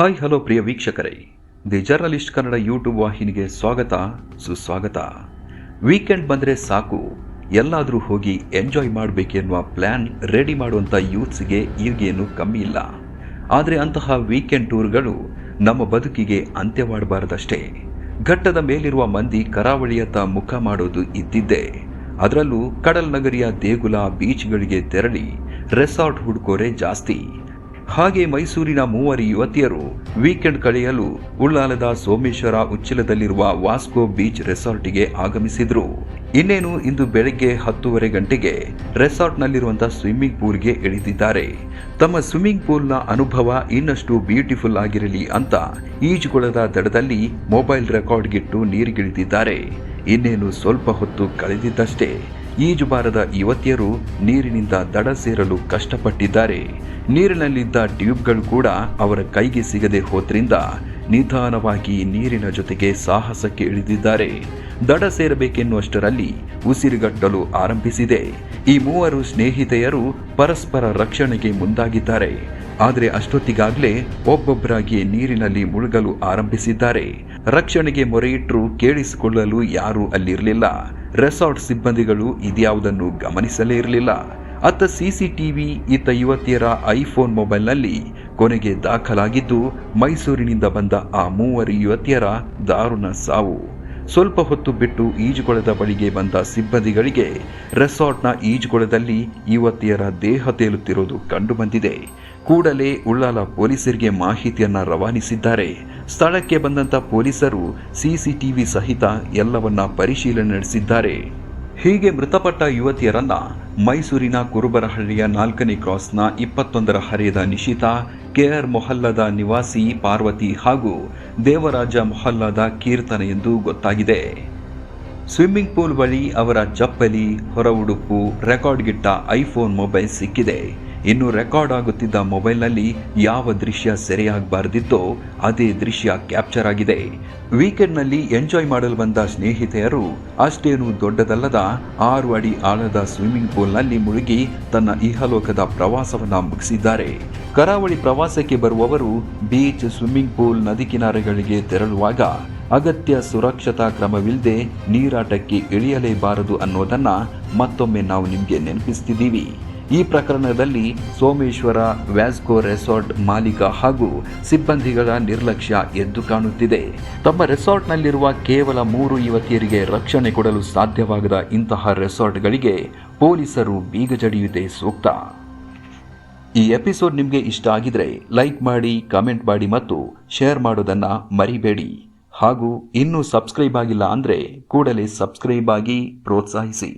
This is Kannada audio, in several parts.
ಹಾಯ್, ಹಲೋ ಪ್ರಿಯ ವೀಕ್ಷಕರೇ. ದಿ ಜರ್ನಲಿಸ್ಟ್ ಕನ್ನಡ ಯೂಟ್ಯೂಬ್ ವಾಹಿನಿಗೆ ಸ್ವಾಗತ, ಸುಸ್ವಾಗತ. ವೀಕೆಂಡ್ ಬಂದರೆ ಸಾಕು. ಎಲ್ಲಾದರೂ ಹೋಗಿ ಎಂಜಾಯ್ ಮಾಡಬೇಕೆನ್ನುವ ಪ್ಲ್ಯಾನ್ ರೆಡಿ ಮಾಡುವಂಥ ಯೂತ್ಸ್ಗೆ ಈಗೇನು ಕಮ್ಮಿ ಇಲ್ಲ. ಆದರೆ ಅಂತಹ ವೀಕೆಂಡ್ ಟೂರ್ಗಳು ನಮ್ಮ ಬದುಕಿಗೆ ಅಂತ್ಯವಾಡಬಾರದಷ್ಟೇ. ಘಟ್ಟದ ಮೇಲಿರುವ ಮಂದಿ ಕರಾವಳಿಯತ್ತ ಮುಖ ಮಾಡೋದು ಇದ್ದಿದ್ದೇ. ಅದರಲ್ಲೂ ಕಡಲ್ ನಗರಿಯ ದೇಗುಲ ಬೀಚ್ಗಳಿಗೆ ತೆರಳಿ ರೆಸಾರ್ಟ್ ಹುಡುಕೋರೆ ಜಾಸ್ತಿ. ಹಾಗೆ ಮೈಸೂರಿನ ಮೂವರು ಯುವತಿಯರು ವೀಕೆಂಡ್ ಕಳೆಯಲು ಉಳ್ಳಾಲದ ಸೋಮೇಶ್ವರ ಉಚ್ಚಿಲದಲ್ಲಿರುವ ವಾಸ್ಕೋ ಬೀಚ್ ರೆಸಾರ್ಟಿಗೆ ಆಗಮಿಸಿದ್ರು. ಇನ್ನೇನು, ಇಂದು ಬೆಳಗ್ಗೆ ಹತ್ತೂವರೆ ಗಂಟೆಗೆ ರೆಸಾರ್ಟ್ನಲ್ಲಿರುವಂತಹ ಸ್ವಿಮ್ಮಿಂಗ್ ಪೂಲ್ಗೆ ಇಳಿದಿದ್ದಾರೆ ತಮ್ಮ ಸ್ವಿಮ್ಮಿಂಗ್ ಪೂಲ್ನ ಅನುಭವ ಇನ್ನಷ್ಟು ಬ್ಯೂಟಿಫುಲ್ ಆಗಿರಲಿ ಅಂತ ಈಜುಕೊಳದ ದಡದಲ್ಲಿ ಮೊಬೈಲ್ ರೆಕಾರ್ಡ್ಗಿಟ್ಟು ನೀರಿಗಿಳಿದಿದ್ದಾರೆ. ಇನ್ನೇನು, ಸ್ವಲ್ಪ ಹೊತ್ತು ಕಳೆದಿದ್ದಷ್ಟೇ. ಈಜುಬಾರದ ಯುವತಿಯರು ನೀರಿನಿಂದ ದಡ ಸೇರಲು ಕಷ್ಟಪಟ್ಟಿದ್ದಾರೆ. ನೀರಿನಲ್ಲಿದ್ದ ಟ್ಯೂಬ್ಗಳು ಕೂಡ ಅವರ ಕೈಗೆ ಸಿಗದೆ ಹೋದ್ರಿಂದ ನಿಧಾನವಾಗಿ ನೀರಿನ ಜೊತೆಗೆ ಸಾಹಸಕ್ಕೆ ಇಳಿದಿದ್ದಾರೆ. ದಡ ಸೇರಬೇಕೆನ್ನುವಷ್ಟರಲ್ಲಿ ಉಸಿರುಗಟ್ಟಲು ಆರಂಭಿಸಿದೆ. ಈ ಮೂವರು ಸ್ನೇಹಿತೆಯರು ಪರಸ್ಪರ ರಕ್ಷಣೆಗೆ ಮುಂದಾಗಿದ್ದಾರೆ. ಆದರೆ ಅಷ್ಟೊತ್ತಿಗಾಗಲೇ ಒಬ್ಬೊಬ್ಬರಾಗಿ ನೀರಿನಲ್ಲಿ ಮುಳುಗಲು ಆರಂಭಿಸಿದ್ದಾರೆ. ರಕ್ಷಣೆಗೆ ಮೊರೆಯಿಟ್ಟರು ಕೇಳಿಸಿಕೊಳ್ಳಲು ಯಾರೂ ಅಲ್ಲಿರಲಿಲ್ಲ. ರೆಸಾರ್ಟ್ ಸಿಬ್ಬಂದಿಗಳು ಇದ್ಯಾವುದನ್ನು ಗಮನಿಸಲೇ ಇರಲಿಲ್ಲ. ಅತ್ತ ಸಿಸಿಟಿವಿ ಇತ್ತ ಯುವತಿಯರ ಐಫೋನ್ ಮೊಬೈಲ್ನಲ್ಲಿ ಕೊನೆಗೆ ದಾಖಲಾಗಿದ್ದು, ಮೈಸೂರಿನಿಂದ ಬಂದ ಆ ಮೂವರು ಯುವತಿಯರ ದಾರುಣ ಸಾವು. ಸ್ವಲ್ಪ ಹೊತ್ತು ಬಿಟ್ಟು ಈಜುಕೊಳದ ಬಳಿಗೆ ಬಂದ ಸಿಬ್ಬಂದಿಗಳಿಗೆ ರೆಸಾರ್ಟ್ನ ಈಜುಕೊಳದಲ್ಲಿ ಯುವತಿಯರ ದೇಹ ತೇಲುತ್ತಿರುವುದು ಕಂಡುಬಂದಿದೆ. ಕೂಡಲೇ ಉಳ್ಳಾಲ ಪೊಲೀಸರಿಗೆ ಮಾಹಿತಿಯನ್ನ ರವಾನಿಸಿದ್ದಾರೆ. ಸ್ಥಳಕ್ಕೆ ಬಂದಂತ ಪೊಲೀಸರು ಸಿಸಿಟಿವಿ ಸಹಿತ ಎಲ್ಲವನ್ನ ಪರಿಶೀಲನೆ ನಡೆಸಿದ್ದಾರೆ. ಹೀಗೆ ಮೃತಪಟ್ಟ ಯುವತಿಯರನ್ನ ಮೈಸೂರಿನ ಕುರುಬರಹಳ್ಳಿಯ ನಾಲ್ಕನೇ ಕ್ರಾಸ್ನ ಇಪ್ಪತ್ತೊಂದರ ಹರಿಯದ ನಿಶಿತಾ ಕೆಆರ್ ಮೊಹಲ್ಲದ ನಿವಾಸಿ ಪಾರ್ವತಿ ಹಾಗೂ ದೇವರಾಜ ಮೊಹಲ್ಲದ ಕೀರ್ತನ ಎಂದು ಗೊತ್ತಾಗಿದೆ. ಸ್ವಿಮ್ಮಿಂಗ್ ಪೂಲ್ ಬಳಿ ಅವರ ಚಪ್ಪಲಿ ಹೊರ ಉಡುಪು ರೆಕಾರ್ಡ್ಗಿಟ್ಟ ಐಫೋನ್ ಮೊಬೈಲ್ ಸಿಕ್ಕಿದೆ. ಇನ್ನು ರೆಕಾರ್ಡ್ ಆಗುತ್ತಿದ್ದ ಮೊಬೈಲ್ನಲ್ಲಿ ಯಾವ ದೃಶ್ಯ ಸೆರೆಯಾಗಬಾರದಿತ್ತೋ ಅದೇ ದೃಶ್ಯ ಕ್ಯಾಪ್ಚರ್ ಆಗಿದೆ. ವೀಕೆಂಡ್ನಲ್ಲಿ ಎಂಜಾಯ್ ಮಾಡಲು ಬಂದ ಸ್ನೇಹಿತೆಯರು ಅಷ್ಟೇನು ದೊಡ್ಡದಲ್ಲದ ಆರು ಅಡಿ ಆಳದ ಸ್ವಿಮ್ಮಿಂಗ್ ಪೂಲ್ನಲ್ಲಿ ಮುಳುಗಿ ತನ್ನ ಇಹಲೋಕದ ಪ್ರವಾಸವನ್ನು ಮುಗಿಸಿದ್ದಾರೆ. ಕರಾವಳಿ ಪ್ರವಾಸಕ್ಕೆ ಬರುವವರು ಬೀಚ್, ಸ್ವಿಮ್ಮಿಂಗ್ ಪೂಲ್, ನದಿ ಕಿನಾರೆಗಳಿಗೆ ತೆರಳುವಾಗ ಅಗತ್ಯ ಸುರಕ್ಷತಾ ಕ್ರಮವಿಲ್ಲದೆ ನೀರಾಟಕ್ಕೆ ಇಳಿಯಲೇಬಾರದು ಅನ್ನೋದನ್ನು ಮತ್ತೊಮ್ಮೆ ನಾವು ನಿಮಗೆ ನೆನಪಿಸ್ತಿದ್ದೀವಿ. ಈ ಪ್ರಕರಣದಲ್ಲಿ ಸೋಮೇಶ್ವರ, ವ್ಯಾಸ್ಕೋ ರೆಸಾರ್ಟ್ ಮಾಲೀಕ ಹಾಗೂ ಸಿಬ್ಬಂದಿಗಳ ನಿರ್ಲಕ್ಷ್ಯ ಎದ್ದು ಕಾಣುತ್ತಿದೆ. ತಮ್ಮ ರೆಸಾರ್ಟ್ನಲ್ಲಿರುವ ಕೇವಲ ಮೂರು ಯುವತಿಯರಿಗೆ ರಕ್ಷಣೆ ಕೊಡಲು ಸಾಧ್ಯವಾಗದ ಇಂತಹ ರೆಸಾರ್ಟ್ಗಳಿಗೆ ಪೊಲೀಸರು ಬೀಗ ಜಡಿಯುವುದೇ ಸೂಕ್ತ. ಈ ಎಪಿಸೋಡ್ ನಿಮಗೆ ಇಷ್ಟ ಆಗಿದ್ರೆ ಲೈಕ್ ಮಾಡಿ, ಕಮೆಂಟ್ ಮಾಡಿ ಮತ್ತು ಶೇರ್ ಮಾಡೋದನ್ನು ಮರಿಬೇಡಿ. ಹಾಗೂ ಇನ್ನೂ ಸಬ್ಸ್ಕ್ರೈಬ್ ಆಗಿಲ್ಲ ಅಂದರೆ ಕೂಡಲೇ ಸಬ್ಸ್ಕ್ರೈಬ್ ಆಗಿ ಪ್ರೋತ್ಸಾಹಿಸಿ.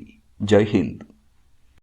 ಜೈ ಹಿಂದ್.